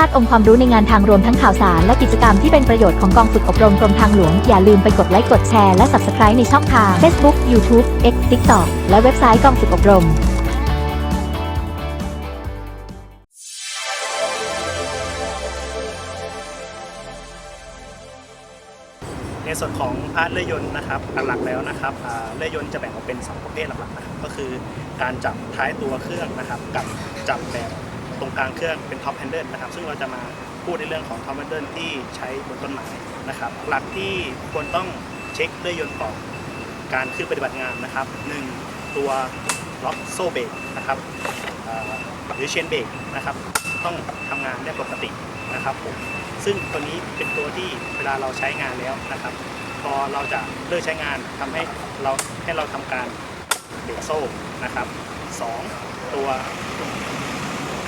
ลาดองค์ความรู้ในงานทางรวมทั้งข่าวสาร และกิจกรรมที่เป็นประโยชน์ของกองฝึกอบรมกรมทางหลวง อย่าลืมไปกดไลค์กดแชร์และ Subscribe ในช่องทาง Facebook YouTube X TikTok และเว็บไซต์กองฝึกอบรมในส่วนของพาร์ทเลื่อยยนต์นะครับหลักๆแล้วนะครับอ่าเลื่อยยนต์จะแบ่งออกเป็น 2 ประเภทหลักๆนะครับก็คือการจับท้ายตัวเครื่องนะครับกับจับแบบ ตรงกลางเครื่องเป็นท็อปแฮนเดิลนะครับซึ่งเราจะมาพูดในเรื่องของท็อปแฮนเดิลที่ใช้บนต้นไม้นะครับหลักที่ควรต้องเช็คเลื่อยยนต์ก่อการขึ้นปฏิบัติงานนะครับหนึ่งตัวล็อกโซ่เบรกนะครับหรือเชนเบรกนะครับต้องทำงานได้ปกตินะครับผมซึ่งตัวนี้เป็นตัวที่เวลาเราใช้งานแล้วนะครับ พอเราจะเลิกใช้งานทำให้เราให้เราทำการเบรกโซ่นะครับสองตัว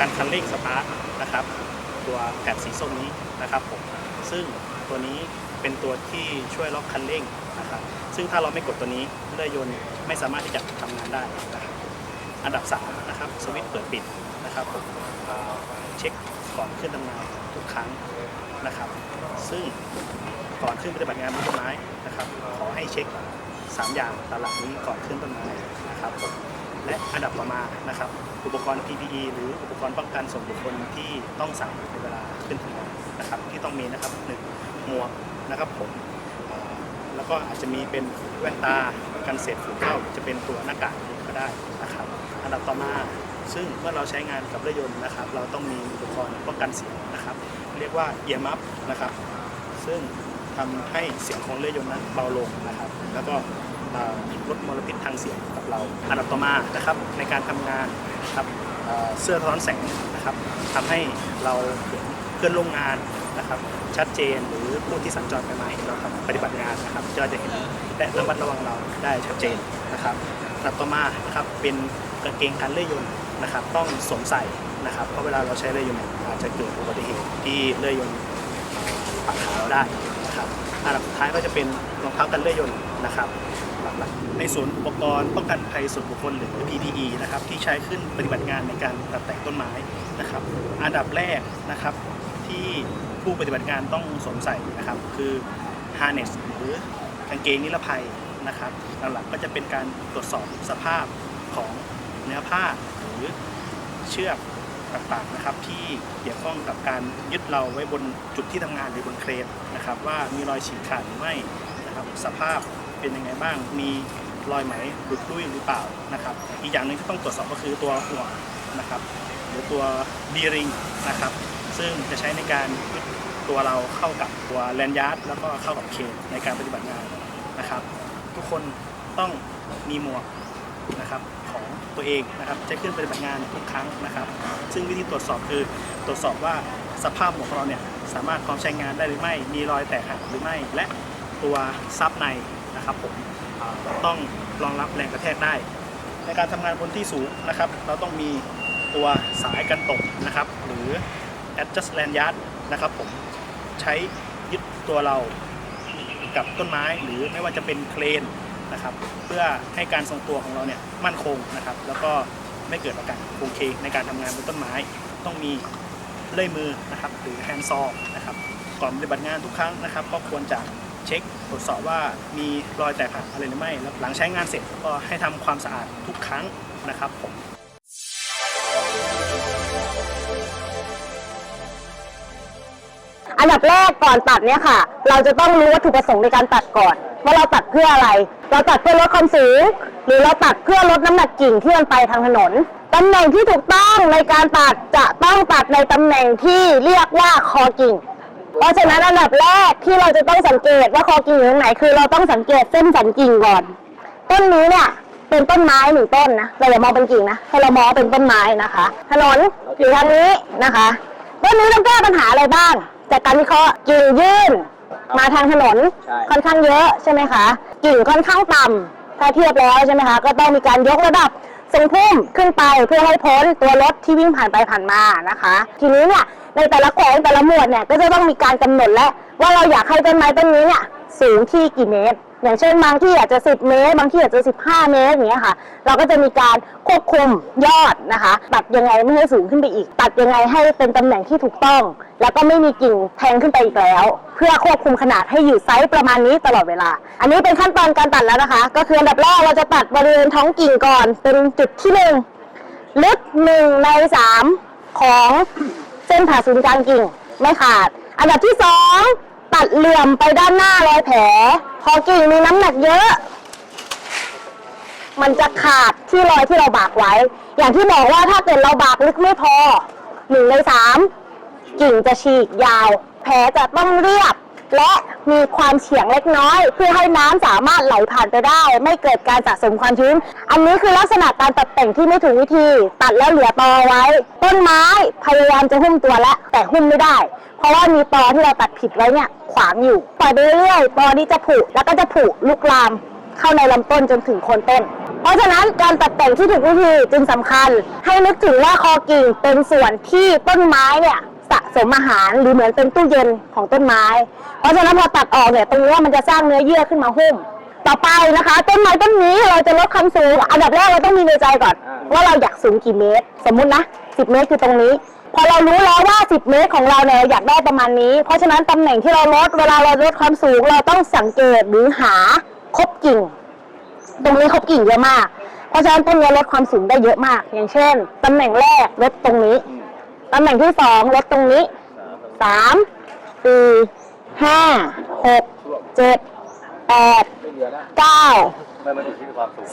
การคันเร่งสตาร์ทนะครับตัวแกดสีส้มนี้นะครับผมซึ่งตัวนี้เป็นตัวที่ช่วยล็อกคันเร่งนะครับซึ่งถ้าเราไม่กดตัวนี้เลื่อยยนต์ไม่สามารถที่จะทำงานได้นะครับอันดับสามนะครับสวิตช์เปิดปิดนะครับผมเช็คก่อนขึ้นทำงานทุกครั้งนะครับ ซึ่งก่อนขึ้นปฏิบัติงานบนต้นไม้นะครับ ขอให้เช็ค 3 อย่างหลักนี้ก่อนขึ้นต้นไม้นะครับผม และอันดับต่อมานะครับ อุปกรณ์ PPE หรืออุปกรณ์ป้องกันส่วนบุคคลที่ต้องใส่ในเวลาขึ้นทำงานนะครับ ที่ต้องมีนะครับหนึ่งหมวกนะครับผมแล้วก็อาจจะมีเป็นแว่นตากันเศษฝุ่นเข้าจะเป็นตัวหน้ากากก็ได้นะครับ อันดับต่อมาซึ่งเมื่อเราใช้งานกับรถยนต์นะครับ เราต้องมีอุปกรณ์ป้องกันเสียงนะครับ เรียกว่าเอียมัฟนะครับ ซึ่งทำให้เสียงของเรือยนต์นั้นเบาลงนะครับ แล้วก็ ลดมลพิษทางเสียงกับเรา อันดับต่อมานะครับในการทำงานครับเสื้อสะท้อนแสงนะครับทำให้เราเห็นเพื่อนร่วมงานนะครับชัดเจนหรือผู้ที่สัญจรไปมาเห็นเราทำปฏิบัติงานนะครับก็จะเห็นและระมัดระวังเราได้ชัดเจนนะครับอันดับต่อมานะครับเป็นกางเกงกันเลื่อยยนต์นะครับต้องสวมใส่นะครับเพราะเวลาเราใช้เลื่อยยนต์อาจจะเกิดอุบัติเหตุที่เลื่อยยนต์ปักขาเราได้นะครับอันดับสุดท้ายก็จะเป็นรองเท้ากันเลื่อยยนต์ นะครับหลักๆในส่วนอุปกรณ์ป้องกันภัยส่วนบุคคลหรือ PPE นะครับที่ใช้ขึ้นปฏิบัติงานในการตัดแต่งต้นไม้นะครับอันดับแรกนะครับที่ผู้ปฏิบัติงานต้องสวมใส่นะครับคือ harness หรือกางเกงนิรภัยนะครับหลักๆก็จะเป็นการตรวจสอบสภาพของเนื้อผ้าหรือเชือกต่างๆนะครับที่เกี่ยวข้องกับการยึดเราไว้บนจุดที่ทำงานหรือบนเครนนะครับว่ามีรอยฉีกขาดหรือไม่นะครับสภาพ เป็นยังไงบ้าง มีรอยไหมหลุดลุ่ยหรือเปล่านะครับ อีกอย่างหนึ่งที่ต้องตรวจสอบก็คือตัวห่วนะครับ หรือตัวบีริงนะครับ ซึ่งจะใช้ในการตัวเราเข้ากับตัวแลนยาร์ดแล้วก็เข้ากับเคนในการปฏิบัติงานนะครับ ทุกคนต้องมีหมวกนะครับของตัวเองนะครับจะขึ้นปฏิบัติงานทุกครั้งนะครับ ซึ่งวิธีตรวจสอบคือตรวจสอบว่าสภาพหมวกของเราเนี่ยสามารถพร้อมใช้งานได้หรือไม่ มีรอยแตกหักหรือไม่ และตัวซับใน นะครับผมต้องรองรับแรงกระแทกได้ ในการทำงานบนที่สูงนะครับ เราต้องมีตัวสายกันตกนะครับ หรือ adjust lanyard นะครับผมใช้ยึดตัวเรากับต้นไม้หรือไม่ว่าจะเป็นเครนนะครับเพื่อให้การทรงตัวของเราเนี่ยมั่นคงนะครับ แล้วก็ไม่เกิดอาการโคงเคงในการทำงานบนต้นไม้ ต้องมีเลื่อยมือนะครับหรือแฮนด์ซอนะครับก่อนปฏิบัติงานทุกครั้งนะครับ ก็ควรจะ เช็คตรวจสอบว่ามีรอยแตกหักอะไรหรือไม่แล้วหลังใช้งานเสร็จก็ให้ทำความสะอาดทุกครั้งนะครับผมอันดับแรกก่อนตัดเนี่ยค่ะ เราจะต้องรู้วัตถุประสงค์ในการตัดก่อน ว่าเราตัดเพื่ออะไร เราตัดเพื่อลดความสูง หรือเราตัดเพื่อลดน้ำหนักกิ่งที่มันไปทางถนนตำแหน่งที่ถูกต้องในการตัดจะต้องตัดในตำแหน่งที่เรียกว่าคอกิ่ง เพราะฉะนั้นอันดับแรกที่เราจะต้องสังเกตว่าคอกิ่งอยู่ตรงไหนคือเราต้องสังเกตเส้นสันกิ่งก่อน ต้นนี้เนี่ยเป็นต้นไม้หนึ่งต้นนะเราอย่ามองเป็นกิ่งนะให้เรามองว่าเป็นต้นไม้นะคะถนนอยู่ทางนี้นะคะต้นนี้ต้องแก้ปัญหาอะไรบ้าง จากการวิเคราะห์กิ่งยื่นมาทางถนนใช่ค่อนข้างเยอะใช่ไหมคะกิ่งค่อนข้างต่ำถ้าเทียบแล้วใช่ไหมคะก็ต้องมีการยกระดับทรงพุ่มขึ้นไปเพื่อให้พ้นตัวรถที่วิ่งผ่านไปผ่านมานะคะ ทีนี้เนี่ย ในแต่ละแขวงแต่ละหมวดเนี่ยก็จะต้องมีการกำหนดแล้วว่าเราอยากให้ต้นไม้ต้นนี้เนี่ยสูงที่กี่เมตร อย่างเช่นบางที่อาจจะ 10 เมตร บางที่อาจจะ 15 เมตรอย่างเงี้ยค่ะ เราก็จะมีการควบคุมยอดนะคะตัดยังไงไม่ให้สูงขึ้นไปอีก ตัดยังไงให้เป็นตำแหน่งที่ถูกต้อง แล้วก็ไม่มีกิ่งแทงขึ้นไปอีกแล้ว เพื่อควบคุมขนาดให้อยู่ไซส์ประมาณนี้ตลอดเวลา อันนี้เป็นขั้นตอนการตัดแล้วนะคะ ก็คืออันดับแรกเราจะตัดบริเวณท้องกิ่งก่อน เป็นจุดที่หนึ่งลึกหนึ่งในสามของ นผ่าศูนย์กลางกิ่ง ไม่ขาด อันดับที่สองตัดเหลื่อมไปด้านหน้ารอยแผล พอกิ่งมีน้ำหนักเยอะ มันจะขาดที่รอยที่เราบากไว้ อย่างที่บอกว่าถ้าเกิดเราบากลึกไม่พอหนึ่งในสามกิ่งจะฉีกยาว แผลจะต้องเรียบ และมีความเฉียงเล็กน้อย เพื่อให้น้ำสามารถไหลผ่านไปได้ ไม่เกิดการสะสมความชื้น อันนี้คือลักษณะการตัดแต่งที่ไม่ถูกวิธี ตัดแล้วเหลือตอไว้ ต้นไม้พยายามจะหุ้มตัวแล้วแต่หุ้มไม่ได้ เพราะว่ามีตอที่เราตัดผิดไว้เนี่ยขวางอยู่ปล่อยไปเรื่อยๆตอนี้จะผุแล้วก็จะผุลุกลาม เข้าในลำต้นจนถึงโคนต้นเพราะฉะนั้นการตัดแต่งที่ถูกวิธีจึงสำคัญ ให้นึกถึงว่าคอกิ่งเป็นส่วนที่ต้นไม้เนี่ย สมอาหารหรือเหมือนเป็นตู้เย็นของต้นไม้ เพราะฉะนั้นพอตัดออกเนี่ยตรงนี้มันจะสร้างเนื้อเยื่อขึ้นมาหุ้ม ต่อไปนะคะ ต้นไม้ต้นนี้เราจะลดความสูง อันดับแรกเราต้องมีในใจก่อน ว่าเราอยากสูงกี่เมตร สมมุตินะ 10 เมตรคือตรงนี้ พอเรารู้แล้วว่า 10 เมตรของเราเนี่ยอยากได้ประมาณนี้ เพราะฉะนั้นตำแหน่งที่เราลดเวลาเราลดความสูงเราต้องสังเกตหรือหาคบกิ่ง ตรงนี้คบกิ่งเยอะมาก เพราะฉะนั้นต้นนี้ลดความสูงได้เยอะมาก อย่างเช่นตำแหน่งแรกลดตรงนี้ ตำแหน่งที่สองลดตรงนี้สามสี่ห้าหกเจ็ดแปดเก้า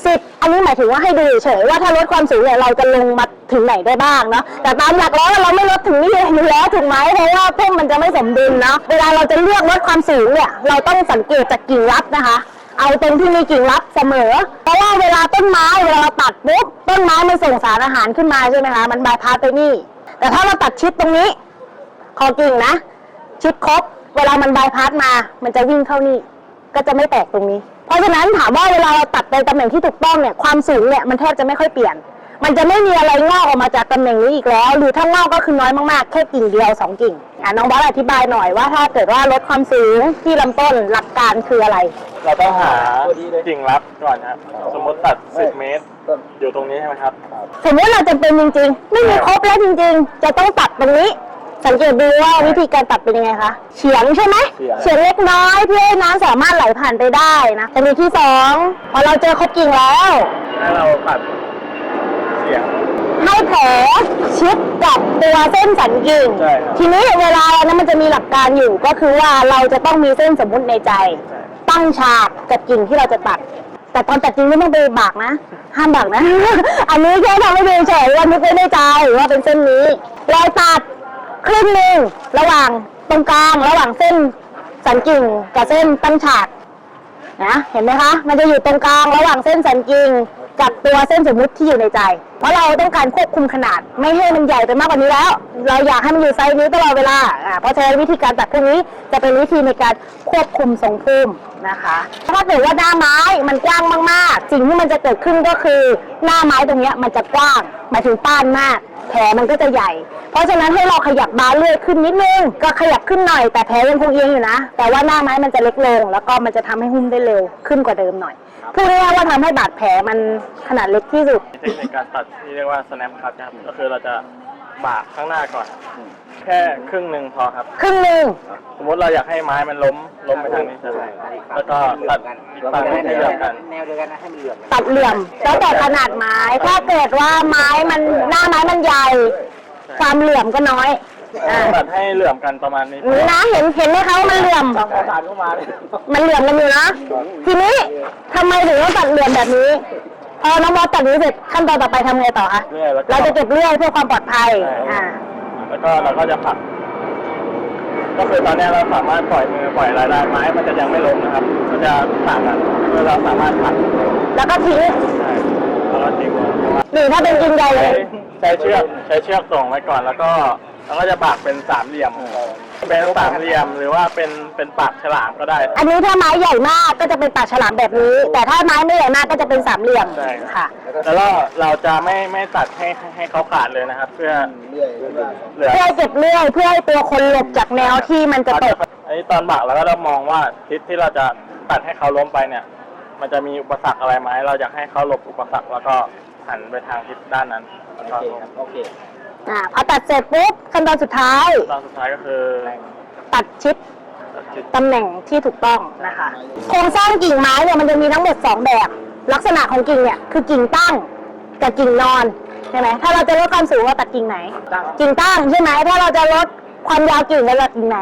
สิบอันนี้หมายถึงว่าให้ดูเฉยว่าถ้าลดความสูงเนี่ยเราจะลงมาถึงไหนได้บ้างเนาะแต่ตามหลักแล้วเราไม่ลดถึงนี่อยู่แล้วถูกไหมเพราะว่าพุ่มมันจะไม่สมดุลเนาะเวลาเราจะเลือกลดความสูงเนี่ยเราต้องสังเกตจากกิ่งรับนะคะ เอาตรงที่มีกิ่งรับเสมอ เพราะว่าเวลาต้นไม้เวลาเราตัดปุ๊บต้นไม้มันส่งสารอาหารขึ้นมาใช่ไหมคะมันบายพาสไปนี่ แต่ถ้าเราตัดชิดตรงนี้คอกิ่งนะ ชิดครบ เวลามันบายพาสมา มันจะวิ่งเข้านี่ ก็จะไม่แตกตรงนี้ เพราะฉะนั้นถามว่าเวลาเราตัดในตำแหน่งที่ถูกต้องเนี่ย ความสูงเนี่ยมันแทบจะไม่ค่อยเปลี่ยน มันจะไม่มีอะไรงอกออกมาจากตำแหน่งนี้อีกแล้ว หรือถ้างอกก็คือน้อยมากๆ แค่กิ่งเดียวสองกิ่งอะน้องบอสอธิบายหน่อยว่าถ้าเกิดว่าลดความสูงที่ลำต้นหลักการคืออะไร เราต้องหากิ่งรับก่อนครับสมมติตัด 10 เมตร อยู่ตรงนี้ใช่ไหมครับ สมมติเราจะเป็นจริงๆ ไม่มีครบแล้วจริงๆ จะต้องตัดตรงนี้ สังเกตดูว่าวิธีการตัดเป็นยังไงคะเฉียงใช่ไหมเฉียงเฉียงเล็กน้อยเพื่อให้น้ำสามารถไหลผ่านไปได้นะเทคนิคที่สองพอเราเจอครบกิ่งแล้วให้เราตัดเสียง ให้แผลชิดกับตัวเส้นสันกิ่ง ใช่ครับทีนี้เวลานั้นมันจะมีหลักการอยู่ก็คือว่าเราจะต้องมีเส้นสมมุติในใจ ใช่ ตั้งฉากกับกิ่งที่เราจะตัด แต่ตอนตัดจริงไม่ต้องไปบากนะ ห้ามบากนะ อันนี้แค่ทำให้ดูเฉยว่านึกไว้ในใจว่าเป็นเส้นนี้รอยตัดครึ่งหนึ่งระหว่างตรงกลางระหว่างเส้นสันกิ่งกับเส้นตั้งฉาก นะเห็นไหมคะ มันจะอยู่ตรงกลางระหว่างเส้นสันกิ่ง กับตัวเส้นสมมุติที่อยู่ในใจ เพราะเราต้องการควบคุมขนาด ไม่ให้มันใหญ่ไปมากกว่านี้แล้ว เราอยากให้มันอยู่ไซส์นี้ตลอดเวลาอ่าเพราะฉะนั้นวิธีการตัดพวกนี้จะเป็นวิธีในการควบคุมทรงพุ่ม นะคะ ถ้าเกิดว่าหน้าไม้มันกว้างมากๆ สิ่งที่มันจะเกิดขึ้นก็คือ หน้าไม้ตรงนี้มันจะกว้างหมายถึงป้านมากแผลมันก็จะใหญ่ เพราะฉะนั้นให้เราขยับบาเลื่อยขึ้นนิดนึง ก็ขยับขึ้นหน่อย แต่แผลยังคงเอียงอยู่นะ แต่ว่าหน้าไม้มันจะเล็กลง แล้วก็มันจะทำให้หุ้มได้เร็วขึ้นกว่าเดิมหน่อยพูดง่ายๆว่าทำให้บาดแผลมันขนาดเล็กที่สุดเทคนิคการตัดที่เรียกว่า snap cut นะครับก็คือเราจะ บากข้างหน้าก่อน แค่ครึ่งหนึ่งพอครับ ครึ่งหนึ่งสมมติเราอยากให้ไม้มันล้มล้มไปทางนี้ใช่ไหมแล้วก็ตัดอีกฝั่งให้เหลือมกันแนวเดียวกันนะให้มันเหลื่อมกันตัดเหลื่อมแล้วแต่ขนาดไม้ถ้าเกิดว่าไม้มันหน้าไม้มันใหญ่ ความเหลื่อมก็น้อยอ่าตัดให้เหลื่อมกันประมาณนี้นะเห็นเห็นไหมคะว่ามันเหลื่อมต้องประสานเข้ามาเลยมันเหลื่อมกันอยู่นะทีนี้ทำไมถึงต้องตัดเหลื่อมแบบนี้ พอน้องบอสตัดนี้เสร็จขั้นตอนต่อไปทำไงต่อคะเรื่อยแล้วก็ เราจะเก็บเลื่อยเพื่อความปลอดภัยอ่า แล้วก็เราก็จะผลัก ก็คือตอนนี้เราสามารถปล่อยมือปล่อยอะไรได้ไม้มันจะยังไม่ล้มนะครับ มันจะต่างกันเมื่อเราสามารถผลักแล้วก็ทิ้งได้แล้วก็ทิ้งไว้หรือถ้าเป็นกินใหญ่เลใช้ย ใช้เชือกใช้เชือกส่งไว้ก่อนแล้วก็เราก็จะปากเป็นสามเหลี่ยม เป็นสามเหลี่ยมหรือว่าเป็นเป็นปากฉลามก็ได้อันนี้ถ้าไม้ใหญ่มากก็จะเป็นปากฉลามแบบนี้ แต่ถ้าไม้ไม่ใหญ่มากก็จะเป็นสามเหลี่ยมใช่ค่ะ แล้วก็เราจะไม่ไม่ตัดให้ให้เขาขาดเลยนะครับ เพื่อเรื่อยเรื่อยเหลือเพื่อให้เก็บเลื่อยเพื่อให้ตัวคนหลบจากแนวที่มันจะตก อันนี้ตอนบากเราก็ต้องมองว่าทิศที่เราจะตัดให้เขาล้มไปเนี่ย มันจะมีอุปสรรคอะไรไหมเราอยากให้เขาหลบอุปสรรคแล้วก็หันไปทางทิศด้านนั้นโอแล้วก็เคครับโอเค อ่าพอตัดเสร็จปุ๊บขั้นตอนสุดท้าย ตอนสุดท้ายก็คือตัดชิดจุดตำแหน่งที่ถูกต้องนะคะ โครงสร้างกิ่งไม้เนี่ยมันจะมีทั้งหมดสองแบบ ลักษณะของกิ่งเนี่ยคือกิ่งตั้งกับกิ่งนอนใช่ไหมถ้าเราจะลดความสูงเราตัดกิ่งไหน ตั้งกิ่งตั้งใช่ไหมถ้าเราจะลดความยาวกิ่งเราตัดกิ่งไหน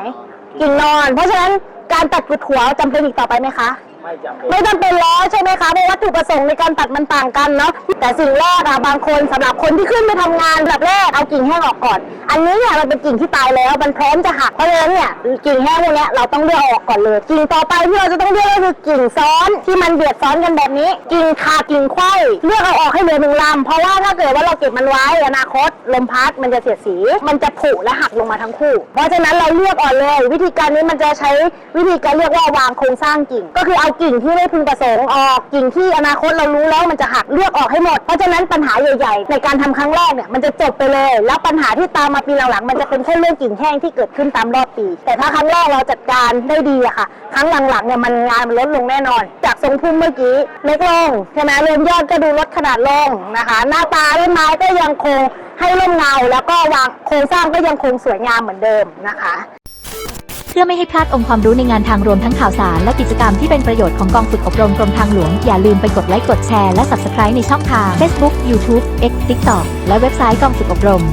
กิ่งนอน เพราะฉะนั้นการตัดกุดหัวจำเป็นอีกต่อไปไหมคะ ไม่จำเป็นไม่จำเป็นแล้วใช่ไหมคะเพราะวัตถุประสงค์ในการตัดมันต่างกันเนาะแต่สิ่งแรกอะบางคนสำหรับคนที่ขึ้นไปทำงานแบบแรกเอากิ่งแห้งออกก่อน อันนี้เนี่ยมันเป็นกิ่งที่ตายแล้ว มันพร้อมจะหัก เพราะฉะนั้นเนี่ยกิ่งแห้งพวกเนี้ยเราต้องเลือกออกก่อนเลย กิ่งต่อไปที่เราจะต้องเลือกก็คือกิ่งซ้อนที่มันเบียดซ้อนกันแบบนี้ กิ่งขาดกิ่งไขว้เลือกเอาออกให้เหลือหนึ่งลำเพราะว่าถ้าเกิดว่าเราเก็บมันไว้อนาคตลมพัดมันจะเสียดสี มันจะผุและหักลงมาทั้งคู่ เพราะฉะนั้นเราเลือกออนเลย วิธีการนี้มันจะใช้วิธีการเรียกว่าวางโครงสร้างกิ่ง ก็คือเอากิ่งที่ไม่พึงประสงค์ออกกิ่งที่อนาคตเรารู้แล้วมันจะหักเลือกออกให้หมด เพราะฉะนั้นปัญหาใหญ่ ๆ ในการทำครั้งแรกเนี่ยมันจะจบไปเลย แล้วปัญหาที่ตามมาปีหลังๆมันจะเป็นแค่เรื่องกิ่งแห้งที่เกิดขึ้นตามรอบปี แต่ถ้าครั้งแรกเราจัดการได้ดีอะค่ะ ครั้งหลังๆเนี่ยมันงานมันลดลงแน่นอน จากทรงพุ่มเมื่อกี้เล็กลงใช่ไหมรวมยอดก็ดูลดขนาดลงนะคะ หน้าตาต้นไม้ก็ยังคงให้ร่มเงา แล้วก็วางโครงสร้างก็ยังคงสวยงามเหมือนเดิมนะคะเพื่อไม่ให้พลาดองค์ความรู้ในงานทางรวมทั้งข่าวสาร และกิจกรรมที่เป็นประโยชน์ของกองฝึกอบรมกรมทางหลวง อย่าลืมไปกดไลค์กดแชร์และ Subscribe ในช่องทาง Facebook YouTube X TikTok และเว็บไซต์กองฝึกอบรม